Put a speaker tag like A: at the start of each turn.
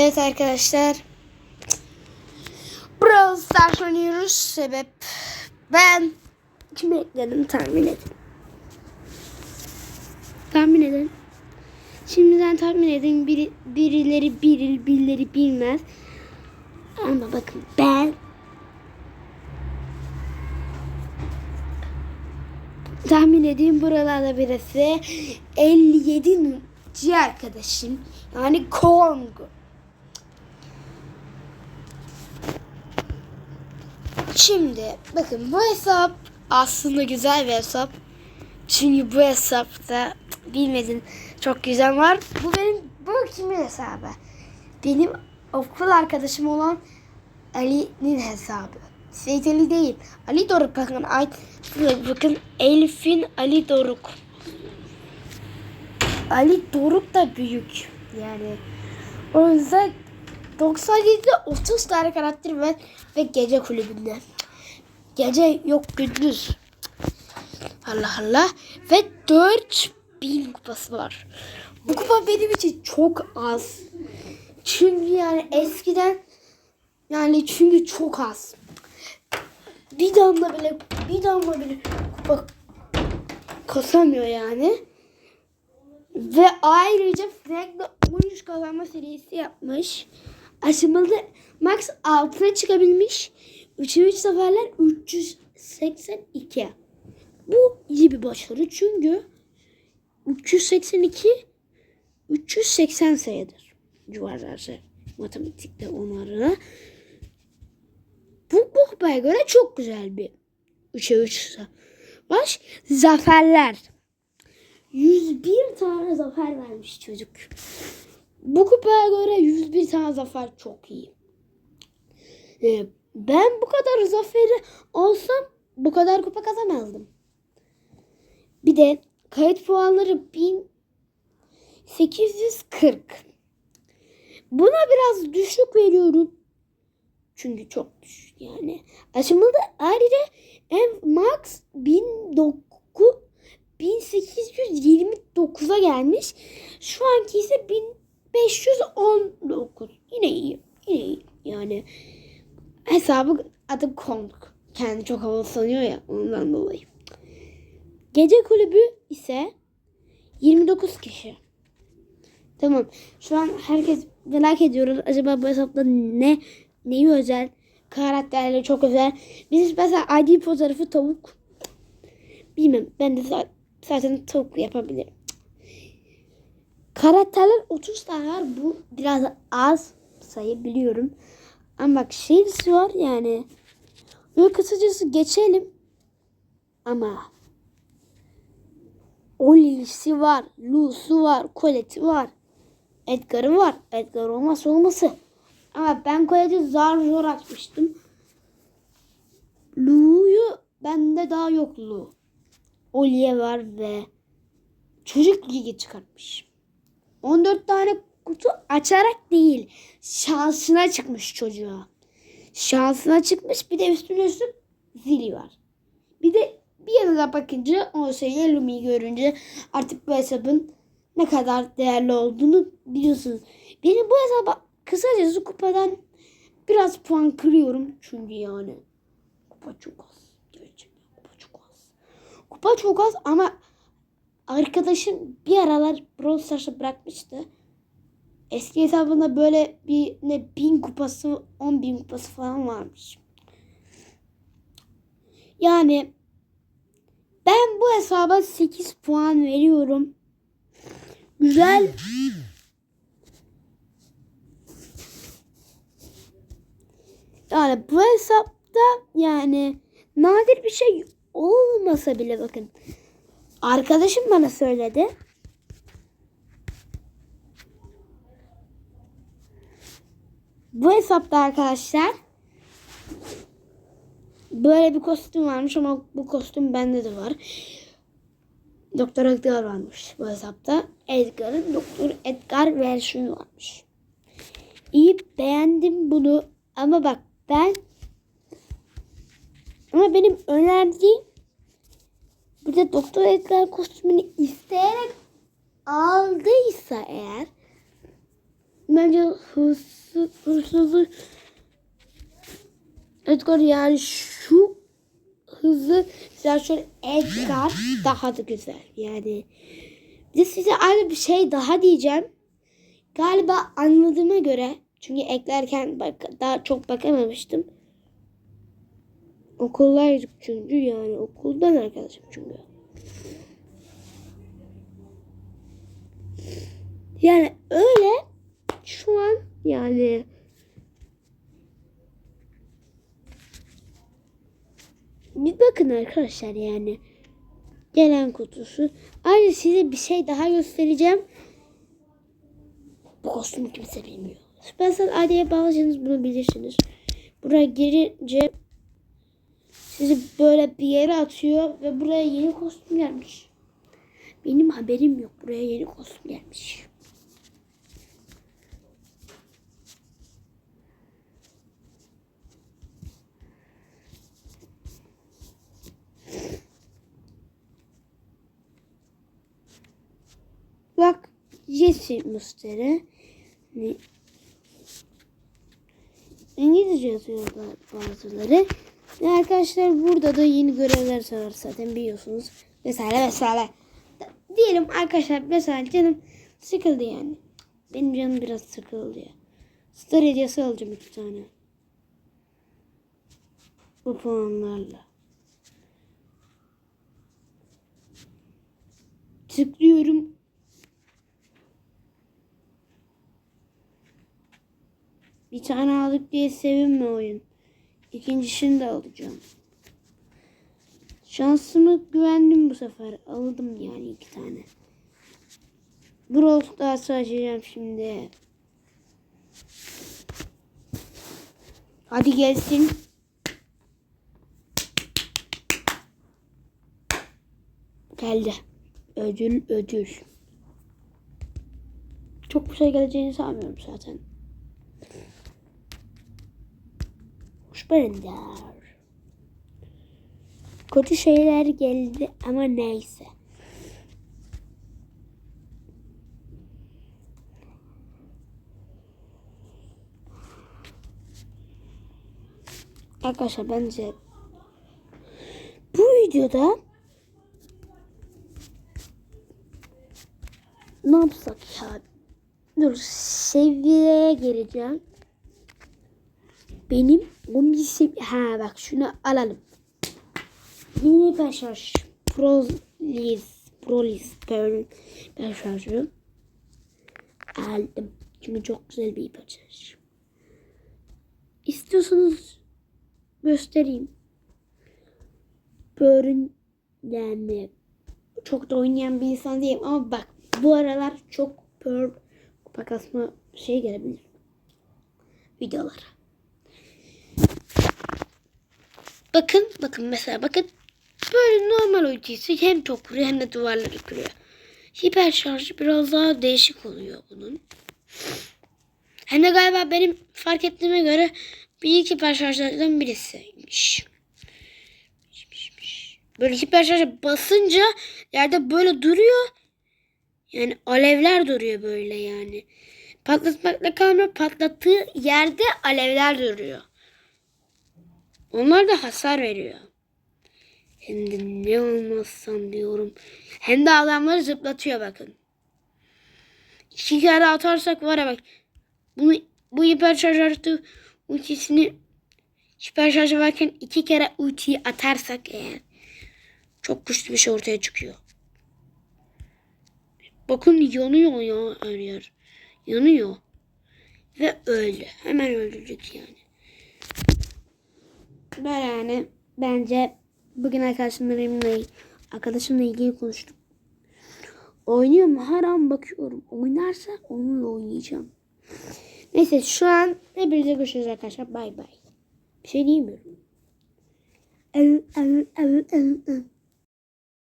A: Evet arkadaşlar. Brawl Stars oynuyoruz. Sebep ben kimi ekledim tahmin edin. Tahmin edin. Şimdiden tahmin edin. Biri, birileri bilir, birileri bilmez. Ama bakın ben tahmin edeyim buralarda birisi 57. arkadaşım yani Kong. Şimdi bakın bu hesap aslında güzel bir hesap. Çünkü bu hesapta bilmedin çok güzel var. Bu benim bu kimin hesabı? Benim okul arkadaşım olan Ali'nin hesabı. Seyit Ali değil. Ali Doruk bakın. Ay, bakın Elif'in Ali Doruk. Ali Doruk da büyük. Yani o yüzden 97'de 30 tane karakter var ve gece kulübünde. Gece yok gündüz. Allah Allah. Ve 4000 kupası var. Bu kupa benim için çok az. Çünkü yani eskiden yani çünkü çok az. Bir damla bile bir damla bile kupa kasamıyor yani. Ve ayrıca Frank'la 13 kazanma serisi yapmış. Aşamalı max altına çıkabilmiş. 3'e 3 seferler 382. Bu iyi bir başarı çünkü 382 380 sayıdır. Civarlarsa matematikte onları. Bu bu kupaya göre çok güzel bir 3'e 3 baş zaferler. 101 tane zafer vermiş çocuk. Bu kupaya göre 101 tane zafer çok iyi. Ee, ben bu kadar zaferi olsam bu kadar kupa kazanamazdım. Bir de kayıt puanları 1840. Buna biraz düşük veriyorum. Çünkü çok düşük yani. Aşamalı ayrıca en max 1900 1829'a gelmiş. Şu anki ise 1519. Yine iyi. Yine iyi. Yani hesabı adı Kong. Kendi çok havalı sanıyor ya ondan dolayı. Gece kulübü ise 29 kişi. Tamam. Şu an herkes merak ediyoruz. Acaba bu hesapta ne neyi özel? Karakterleri çok özel. Biz mesela ID fotoğrafı tavuk. Bilmem. Ben de zaten tavuk yapabilirim. Karakterler 30 tane var. Bu biraz az sayı biliyorum. Ama bak şeysi var yani. Böyle kısacası geçelim. Ama Oli'si var. Lu'su var. Colette'i var. Edgar'ı var. Edgar olmazsa olması. Ama ben Colette'i zar zor açmıştım. Lu'yu bende daha yok Lu. Oliye var ve çocuk ligi çıkartmış. 14 tane kutu açarak değil şansına çıkmış çocuğa. Şansına çıkmış bir de üstüne üstlük zili var. Bir de bir yanına bakınca o şeyi Lumi'yi görünce artık bu hesabın ne kadar değerli olduğunu biliyorsunuz. Benim bu hesaba kısacası kupadan biraz puan kırıyorum. Çünkü yani kupa çok az. Gerçekten kupa çok az. Kupa çok az ama arkadaşım bir aralar Brawl Stars'ı bırakmıştı. Eski hesabında böyle bir ne bin kupası, on bin kupası falan varmış. Yani ben bu hesaba 8 puan veriyorum. Güzel. Yani bu hesapta yani nadir bir şey olmasa bile bakın. Arkadaşım bana söyledi. Bu hesapta arkadaşlar böyle bir kostüm varmış ama bu kostüm bende de var. Doktor Edgar varmış bu hesapta. Edgar'ın Doktor Edgar versiyonu varmış. İyi beğendim bunu ama bak ben ama benim önerdiğim bir de Doktor Edgar kostümünü isteyerek aldıysa eğer Bence hırsız, hırsızı Edgar yani şu hızlı güzel şöyle Edgar daha da güzel yani. Bir de size ayrı bir şey daha diyeceğim. Galiba anladığıma göre çünkü eklerken bak, daha çok bakamamıştım. Okuldaydık çünkü yani okuldan arkadaşım çünkü. Yani an yani bir bakın arkadaşlar yani gelen kutusu. Ayrıca size bir şey daha göstereceğim. Bu kostümü kimse bilmiyor. Süpersel AD'ye bağlayacağınız bunu bilirsiniz. Buraya girince sizi böyle bir yere atıyor ve buraya yeni kostüm gelmiş. Benim haberim yok. Buraya yeni kostüm gelmiş. Bak Jesse Musteri. Ne? İngilizce yazıyorlar bazıları. Ve arkadaşlar burada da yeni görevler var zaten biliyorsunuz. Vesaire vesaire. Diyelim arkadaşlar mesela canım sıkıldı yani. Benim canım biraz sıkıldı ya. Star hediyesi alacağım iki tane. Bu puanlarla. Tıklıyorum. Bir tane aldık diye sevinme oyun. İkincisini de alacağım. Şansımı güvendim bu sefer. Aldım yani iki tane. Brawl Stars'ı açacağım şimdi. Hadi gelsin. Geldi. Ödül ödül. Çok bir şey geleceğini sanmıyorum zaten. Hoşberender. Kötü şeyler geldi ama neyse. Arkadaşlar bence bu videoda ne yapsak ya? Dur seviyeye geleceğim. Benim 11 seviye... Ha bak şunu alalım. Yeni başar. Prolis. Prolis. Başarı. Aldım. Çünkü çok güzel bir başar. İstiyorsanız göstereyim. Börün yani çok da oynayan bir insan değilim ama bak bu aralar çok pör kupa kasma şey gelebilir. Videolara. Bakın bakın mesela bakın böyle normal ultisi hem çok vuruyor hem de duvarları kırıyor. Hiper şarjı biraz daha değişik oluyor bunun. Hem de galiba benim fark ettiğime göre bir iki hiper şarjlardan birisiymiş. Böyle hiper şarja basınca yerde böyle duruyor. Yani alevler duruyor böyle yani. Patlatmakla kalmıyor. Patlattığı yerde alevler duruyor. Onlar da hasar veriyor. Hem de ne olmazsam diyorum. Hem de adamları zıplatıyor bakın. İki kere atarsak var ya bak. Bunu, bu hiper şarj artı ultisini hiper şarj varken iki kere ultiyi atarsak eğer çok güçlü bir şey ortaya çıkıyor. Bakın yanıyor ya her yer. Yanıyor. Ve öldü. Hemen öldürdük yani. Böyle yani bence bugün arkadaşlarımla arkadaşımla ilgili konuştuk. Oynuyor mu? Her an bakıyorum. Oynarsa onunla oynayacağım. Neyse şu an hepinize görüşürüz arkadaşlar. Bay bay. Bir şey diyemiyorum. El, el, el, el, el.